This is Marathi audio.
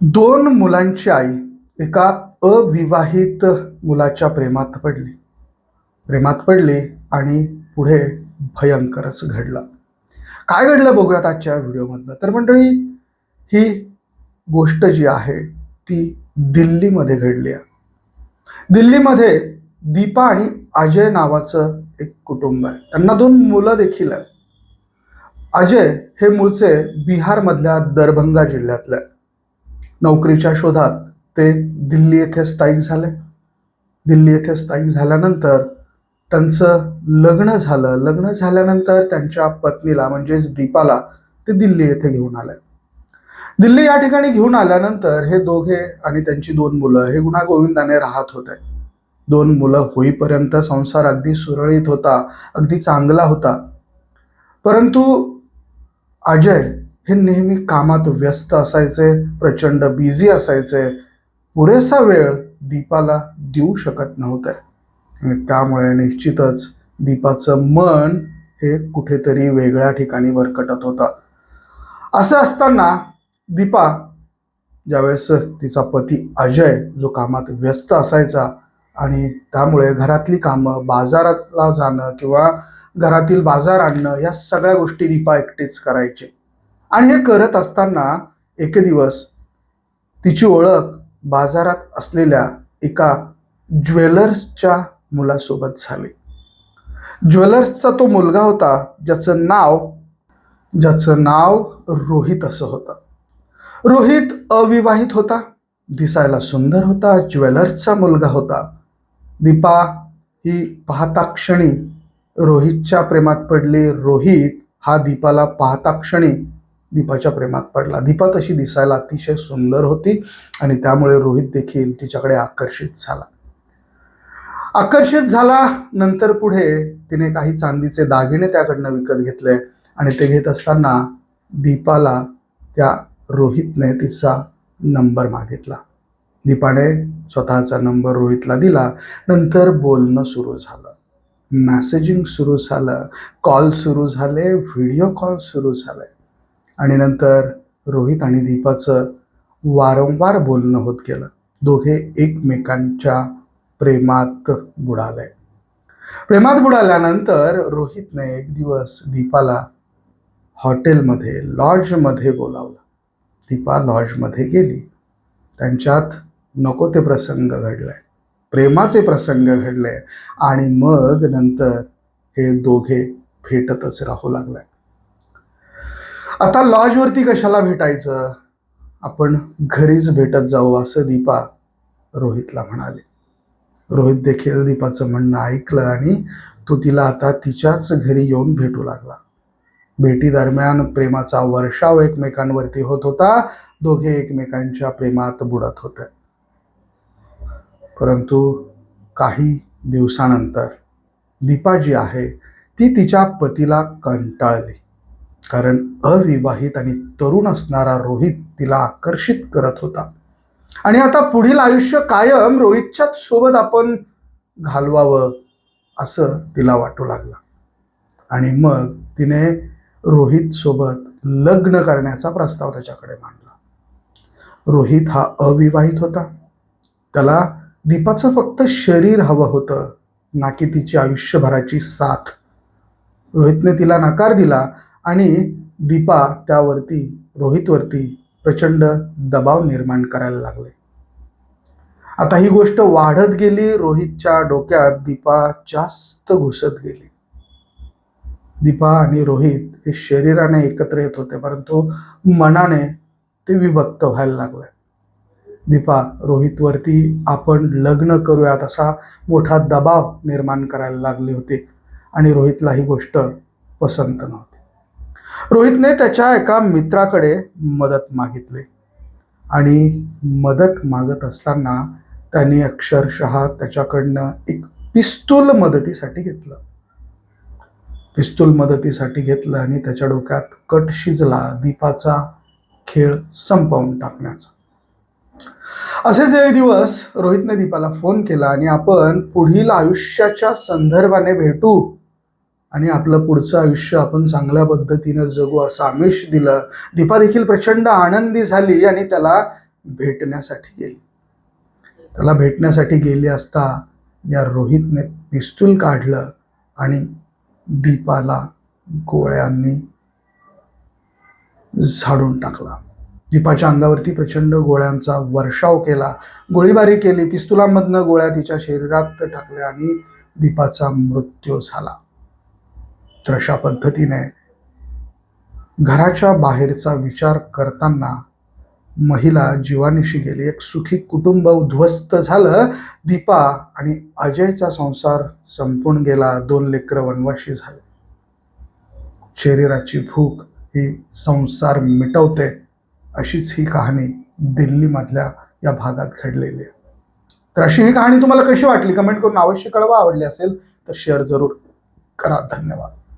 दोन मुलांची आई एका अविवाहित मुलाच्या प्रेमात पडली. प्रेमात पडली आणि पुढे भयंकरच घडलं. काय घडलं बघूयात आजच्या व्हिडिओमधनं. तर मंडळी ही गोष्ट जी आहे ती दिल्लीमध्ये घडली आहे. दिल्लीमध्ये दीपा आणि अजय नावाचं एक कुटुंब आहे. त्यांना दोन मुलं देखील आहेत. अजय हे मूळचे बिहारमधल्या दरभंगा जिल्ह्यातले आहे. नोकरीच्या शोधात ते दिल्ली येथे स्थायिक झाले. दिल्ली येथे स्थायिक झाल्यानंतर त्यांचं लग्न झालं. लग्न झाल्यानंतर त्यांच्या पत्नीला म्हणजेच दीपाला ते दिल्ली येथे घेऊन आले. दिल्ली या ठिकाणी घेऊन आल्यानंतर हे दोघे आणि त्यांची दोन मुलं हे गुन्हा गोविंदाने राहत होते. दोन मुलं होईपर्यंत संसार अगदी सुरळीत होता अगदी चांगला होता. परंतु अजय हे नेहमी कामात व्यस्त असायचे प्रचंड बिझी असायचे. पुरेसा वेळ दीपाला देऊ शकत नव्हते. आणि त्यामुळे निश्चितच दीपाचं मन हे कुठेतरी वेगळ्या ठिकाणी वरकटत होतं. असं असताना दीपा ज्यावेळेस तिचा पती अजय जो कामात व्यस्त असायचा आणि त्यामुळे घरातली कामं बाजारातला जाणं किंवा घरातील बाजार आणणं या सगळ्या गोष्टी दीपा एकटीच करायची. आणि हे करत असताना एक दिवस तिची ओळख बाजारात असलेल्या एका ज्वेलर्सच्या मुलासोबत झाली. ज्वेलर्सचा तो मुलगा होता ज्याचं नाव ज्याचं नाव रोहित असं होतं. रोहित अविवाहित होता दिसायला सुंदर होता ज्वेलर्सचा मुलगा होता. दीपा ही पाहता क्षणी रोहितच्या प्रेमात पडली. रोहित हा दीपाला पाहता क्षणी दीपाच्या प्रेमात पडला. दीपा तशी दिसायला अतिशय सुंदर होती आणि त्यामुळे रोहित देखील तिच्याकडे आकर्षित झाला. आकर्षित झाला नंतर पुढे तिने काही चांदीचे दागिने त्याकडनं विकत घेतले आणि ते घेत असताना दीपाला त्या रोहितने तिचा नंबर मागितला. दीपाने स्वतःचा नंबर रोहितला दिला. नंतर बोलणं सुरू झालं. मॅसेजिंग सुरू झालं. कॉल सुरू झाले. व्हिडिओ कॉल सुरू झाले. आणि नंतर रोहित आणि दीपाचं वारंवार बोलणं होत गेलं. दोघे एकमेकांच्या प्रेमात बुडाले. प्रेमात बुडाल्यानंतर रोहितने एक दिवस दीपाला हॉटेलमध्ये लॉजमध्ये बोलावलं. दीपा लॉजमध्ये गेली. त्यांच्यात नको ते प्रसंग घडले. प्रेमाचे प्रसंग घडले आणि मग नंतर हे दोघे भेटतच राहू लागले. आता लॉजवरती कशाला भेटायचं? आपण घरीच भेटत जाऊ असं दीपा रोहितला म्हणाले. रोहित देखील दीपाचं म्हणणं ऐकलं आणि तो तिला आता तिच्याच घरी येऊन भेटू लागला. भेटी दरम्यान प्रेमाचा वर्षाव एकमेकांवरती होत होता. दोघे एकमेकांच्या प्रेमात बुडत होते. परंतु काही दिवसानंतर दीपा जी आहे ती तिच्या पतीला कंटाळली. कारण अविवाहित आणि तरुण असणारा रोहित तिला आकर्षित करत होता. आणि आता पुढील आयुष्य कायम रोहितच्याच सोबत आपण घालवावं असं तिला वाटू लागलं. आणि मग तिने रोहित सोबत लग्न करण्याचा प्रस्ताव त्याच्याकडे मांडला. रोहित हा अविवाहित होता. त्याला दीपाचं फक्त शरीर हवं होतं ना की तिची आयुष्यभराची साथ. रोहितने तिला नकार दिला आणि दीपा त्यावरती रोहितवरती प्रचंड दबाव निर्माण करायला लागले. आता ही गोष्ट वाढत गेली रोहितच्या डोक्यात दीपा जास्त घुसत गेली. दीपा आणि रोहित हे शरीराने एकत्र येत होते परंतु मनाने ते विभक्त व्हायला लागले. दीपा रोहितवरती आपण लग्न करूयात असा मोठा दबाव निर्माण करायला लागले होते आणि रोहितला ही गोष्ट पसंत नव्हती. रोहितने त्याच्या एका मित्राकडे मदत मागितली. आणि मदत मागत असताना त्यांनी अक्षरशः त्याच्याकडनं एक पिस्तूल मदतीसाठी घेतलं. पिस्तूल मदतीसाठी घेतलं आणि त्याच्या डोक्यात कट शिजला दीपाचा खेळ संपवून टाकण्याचा. असेच एक दिवस रोहितने दीपाला फोन केला आणि आपण पुढील आयुष्याच्या संदर्भाने भेटू. आणि आपलं पुढचं आयुष्य आपण चांगल्या पद्धतीनं जगू असं आमिष दिलं. दीपा देखील प्रचंड आनंदी झाली आणि त्याला भेटण्यासाठी गेली. त्याला भेटण्यासाठी गेली असता या रोहितने पिस्तूल काढलं आणि दीपाला गोळ्यांनी झाडून टाकला. दीपाच्या अंगावरती प्रचंड गोळ्यांचा वर्षाव केला. गोळीबारी केली. पिस्तुलामधनं गोळ्या तिच्या शरीरात टाकल्या आणि दीपाचा मृत्यू झाला. तर अशा पद्धतीने घराच्या बाहेरचा विचार करताना महिला जीवानिशी गेली. एक सुखी कुटुंब उद्ध्वस्त झालं. दीपा आणि अजयचा संसार संपून गेला. दोन लेकरं वनवाशी झाले. शरीराची भूक ही संसार मिटवते अशीच ही कहाणी दिल्लीमधल्या या भागात घडलेली आहे. तर अशी ही कहाणी तुम्हाला कशी वाटली? कमेंट करून अवश्य कळवा. आवडली असेल तर शेअर जरूर करा. धन्यवाद.